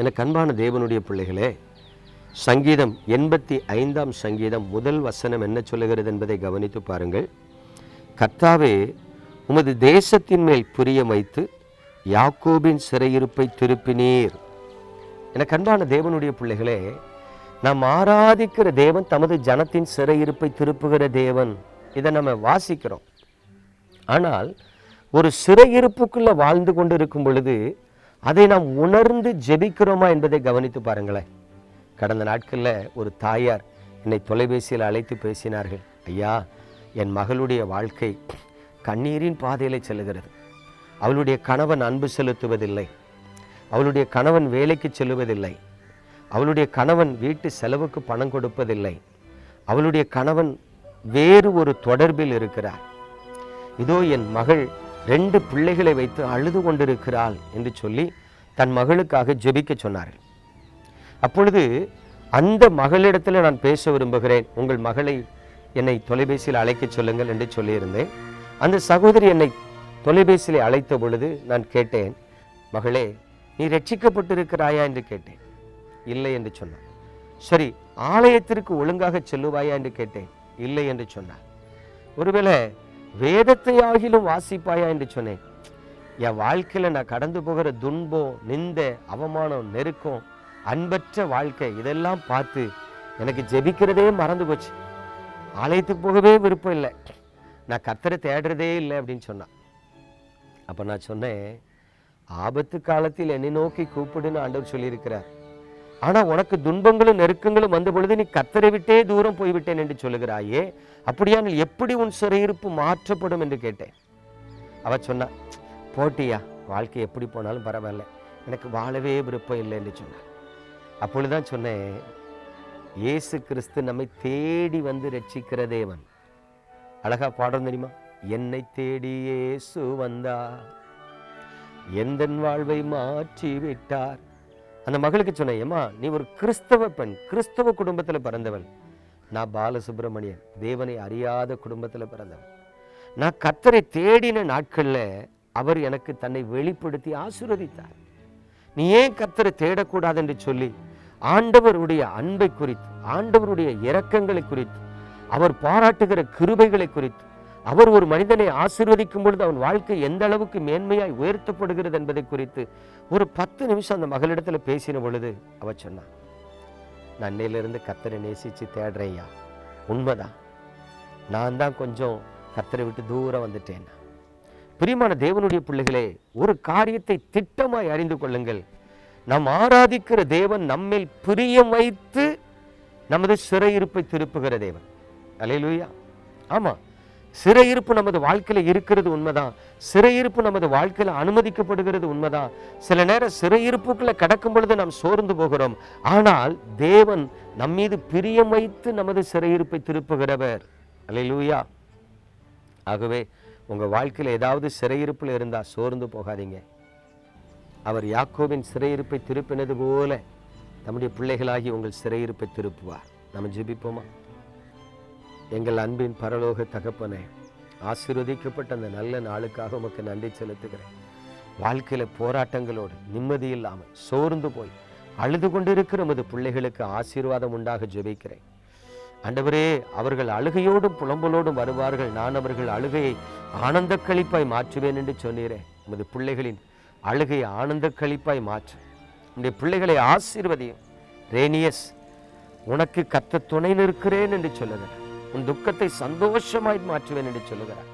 எனக்கு அன்பான தேவனுடைய பிள்ளைகளே சங்கீதம் எண்பத்தி ஐந்தாம் சங்கீதம் முதல் வசனம் என்ன சொல்லுகிறது என்பதை கவனித்து பாருங்கள். கர்த்தாவே உமது தேசத்தின் மேல் புரிய வைத்து யாக்கோபின் சிறையிருப்பை திருப்பினீர். எனக்கு அன்பான தேவனுடைய பிள்ளைகளே நாம் ஆராதிக்கிற தேவன் தமது ஜனத்தின் சிறையிருப்பை திருப்புகிற தேவன். இதை நம்ம வாசிக்கிறோம். ஆனால் ஒரு சிறையிருப்புக்குள்ளே வாழ்ந்து கொண்டு இருக்கும் பொழுது அதை நாம் உணர்ந்து ஜெபிக்கிறோமா என்பதை கவனித்து பாருங்களேன். கடந்த நாட்களில் ஒரு தாயார் என்னை தொலைபேசியில் அழைத்து பேசினார்கள். ஐயா என் மகளுடைய வாழ்க்கை கண்ணீரின் பாதையில் செல்லுகிறது. அவளுடைய கணவன் அன்பு செலுத்துவதில்லை. அவளுடைய கணவன் வேலைக்கு செல்லுவதில்லை. அவளுடைய கணவன் வீட்டு செலவுக்கு பணம் கொடுப்பதில்லை. அவளுடைய கணவன் வேறு ஒரு தொடர்பில் இருக்கிறார். இதோ என் மகள் ரெண்டு பிள்ளைகளை வைத்து அழுது கொண்டிருக்கிறாள் என்று சொல்லி தன் மகளுக்காக ஜெபிக்க சொன்னார்கள். அப்பொழுது அந்த மகளிடத்தில் நான் பேச விரும்புகிறேன். உங்கள் மகளை என்னை தொலைபேசியில் அழைக்கச் சொல்லுங்கள் என்று சொல்லியிருந்தேன். அந்த சகோதரி என்னை தொலைபேசியில் அழைத்த பொழுது நான் கேட்டேன் மகளே நீ ரட்சிக்கப்பட்டிருக்கிறாயா? என்று கேட்டேன். இல்லை என்று சொன்னான் சரி ஆலயத்திற்கு ஒழுங்காக செல்லுவாயா? என்று கேட்டேன். இல்லை என்று சொன்னார். ஒருவேளை வேதத்தை ஆகிலும் வாசிப்பாயா என்று சொன்னேன். என் வாழ்க்கையில் நான் கடந்து போகிற துன்பம் நிந்த அவமானம் நெருக்கம் அன்பற்ற வாழ்க்கை இதெல்லாம் பார்த்து எனக்கு ஜெபிக்கிறதே மறந்து போச்சு. ஆலயத்துக்கு போகவே விருப்பம் இல்லை. நான் கத்தரை தேடுறதே இல்லை அப்படின்னு சொன்னான் அப்போ நான் சொன்னேன் ஆபத்து காலத்தில் என்னை நோக்கி கூப்பிடுன்னு ஆண்டவர் சொல்லியிருக்கிறார். ஆனா உனக்கு துன்பங்களும் நெருக்கங்களும் வந்த பொழுது நீ கத்தரை விட்டே தூரம் போய்விட்டேன் என்று சொல்லுகிறாயே அப்படியானால் எப்படி உன் சிறையிருப்பு மாற்றப்படும் என்று கேட்டேன். அவ சொன்னா போட்டியா வாழ்க்கை எப்படி போனாலும் பரவாயில்ல எனக்கு வாழவே விருப்பம் இல்லை என்று சொன்னார் அப்பொழுதுதான் சொன்னேன் இயேசு கிறிஸ்து நம்மை தேடி வந்து ரட்சிக்கிற தேவன். அழகா பாடம் தெரியுமா? என்னை தேடி இயேசு வந்தார் எந்தன் வாழ்வை மாற்றி விட்டார் அந்த மகளுக்கு சொன்னேன் ஏமா நீ ஒரு கிறிஸ்தவ பெண் கிறிஸ்தவ குடும்பத்தில் பிறந்தவள். நான் பாலசுப்ரமணியன் தேவனை அறியாத குடும்பத்தில் பிறந்தவன். நான் கத்தரை தேடின நாட்களில் அவர் எனக்கு தன்னை வெளிப்படுத்தி ஆசீர்வதித்தார். நீ ஏன் கத்தரை தேடக்கூடாது என்று சொல்லி ஆண்டவருடைய அன்பை குறித்து ஆண்டவருடைய இரக்கங்களை குறித்து அவர் பாராட்டுகிற கிருபைகளை குறித்து அவர் ஒரு மனிதனை ஆசிர்வதிக்கும் பொழுது அவன் வாழ்க்கை எந்த அளவுக்கு மேன்மையாய் உயர்த்தப்படுகிறது என்பதை குறித்து ஒரு பத்து நிமிஷம் அந்த மகளிடத்தில் பேசின பொழுது அவ சொன்னான் நான் அன்னையிலிருந்து கத்தரை நேசித்து தேடுறேயா உண்மைதான் நான் தான் கொஞ்சம் கத்தரை விட்டு தூரம் வந்துட்டேன் பிரியமான தேவனுடைய பிள்ளைகளே ஒரு காரியத்தை திட்டமாய் அறிந்து கொள்ளுங்கள். நாம் ஆராதிக்கிற தேவன் நம்மேல் பிரியம் வைத்து நமது சிறையிருப்பை திருப்புகிற தேவன். அலையலூயா ஆமாம் சிறையிருப்பு நமது வாழ்க்கையில இருக்கிறது உண்மைதான். சிறையிருப்பு நமது வாழ்க்கையில அனுமதிக்கப்படுகிறது உண்மைதான். சில நேரம் சிறையிருப்புக்குள்ளே கிடக்கும் பொழுது நாம் சோர்ந்து போகிறோம். ஆனால் தேவன் நம் மீது பிரியம் வைத்து நமது சிறையிருப்பை திருப்புகிறவர். அல்லேலூயா ஆகவே உங்க வாழ்க்கையில் ஏதாவது சிறையிருப்புல இருந்தா சோர்ந்து போகாதீங்க. அவர் யாக்கோவின் சிறையிருப்பை திருப்பினது போல நம்முடைய பிள்ளைகளாகி உங்கள் சிறையிருப்பை திருப்புவார். நம்ம ஜெபிப்போமா? எங்கள் அன்பின் பரலோக தகப்பனே ஆசீர்வதிக்கப்பட்ட அந்த நல்ல நாளுக்காக உமக்கு நன்றி செலுத்துகிறேன். வாழ்க்கையில போராட்டங்களோடு நிம்மதி இல்லாமல் சோர்ந்து போய் அழுது கொண்டிருக்கிற நமது பிள்ளைகளுக்கு ஆசீர்வாதம் உண்டாக ஜெபிக்கிறேன். அண்டவரே அவர்கள் அழுகையோடும் புலம்பலோடும் வருவார்கள். நான் அவர்கள் அழுகையை ஆனந்த கழிப்பாய் மாற்றுவேன் என்று சொன்னீரேன் நமது பிள்ளைகளின் அழுகையை ஆனந்த கழிப்பாய் மாற்று. நம்முடைய பிள்ளைகளை ஆசீர்வதியும். ரேனியஸ் உனக்கு கத்த துணை நிற்கிறேன் என்று சொல்லுகிறேன். உன் துக்கத்தை சந்தோஷமாய் மாற்றுவேன் என்று சொல்லுகிறார்.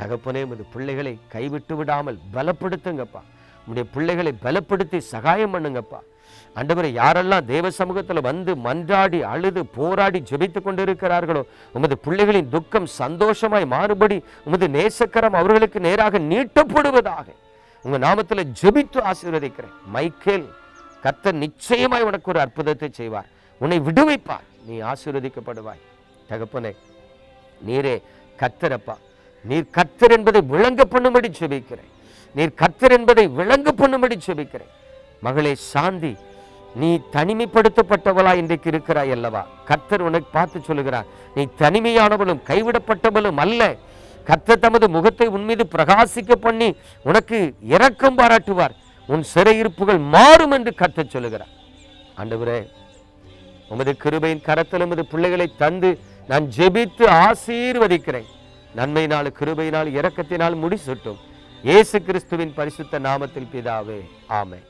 தகப்பனே உமது பிள்ளைகளை கைவிட்டு விடாமல் பலப்படுத்துங்கப்பா. உடைய பிள்ளைகளை பலப்படுத்தி சகாயம் பண்ணுங்கப்பா. அண்டவரை யாரெல்லாம் தேவ சமூகத்தில் வந்து மன்றாடி அழுது போராடி ஜெபித்து கொண்டிருக்கிறார்களோ உமது பிள்ளைகளின் துக்கம் சந்தோஷமாய் மாறுபடி உமது நேசக்கரம் அவர்களுக்கு நேராக நீட்டப்படுவதாக உங்க நாமத்துல ஜெபித்து ஆசீர்வதிக்கிறேன். மைக்கேல் கர்த்தர் நிச்சயமாய் உனக்கு ஒரு அற்புதத்தை செய்வார். உன்னை விடுவிப்பார். நீ ஆசீர்வதிக்கப்படுவாய். தகப்பனே நீரே கத்தரப்பா நீர் கத்தர் என்பதை விளங்க பண்ணும்படி செபிக்கிறேன் நீர் கத்தர் என்பதை விளங்க பண்ணும்படி செபிக்கிறேன் மகளே சாந்தி நீ தனிமைப்படுத்தப்பட்டவளா இன்றைக்கு இருக்கிறாய் அல்லவா? கத்தர் உனக்கு பார்த்து சொல்லுகிறார். நீ தனிமையானவளும் கைவிடப்பட்டவளும் அல்ல. கத்தர் தமது முகத்தை உன் மீது பிரகாசிக்க பண்ணி உனக்கு இரக்கம் பாராட்டுவார். உன் சிறையிருப்புகள் மாறும் என்று கத்த சொல்லுகிறார். ஆண்டவரே உமது கிருபையின் கரத்தில் உமது பிள்ளைகளை தந்து நான் ஜெபித்து ஆசீர்வதிக்கிறேன். நன்மையினால் கிருபையினால் இரக்கத்தினால் முடிசூட்டும். இயேசு கிறிஸ்துவின் பரிசுத்த நாமத்தில் பிதாவே ஆமை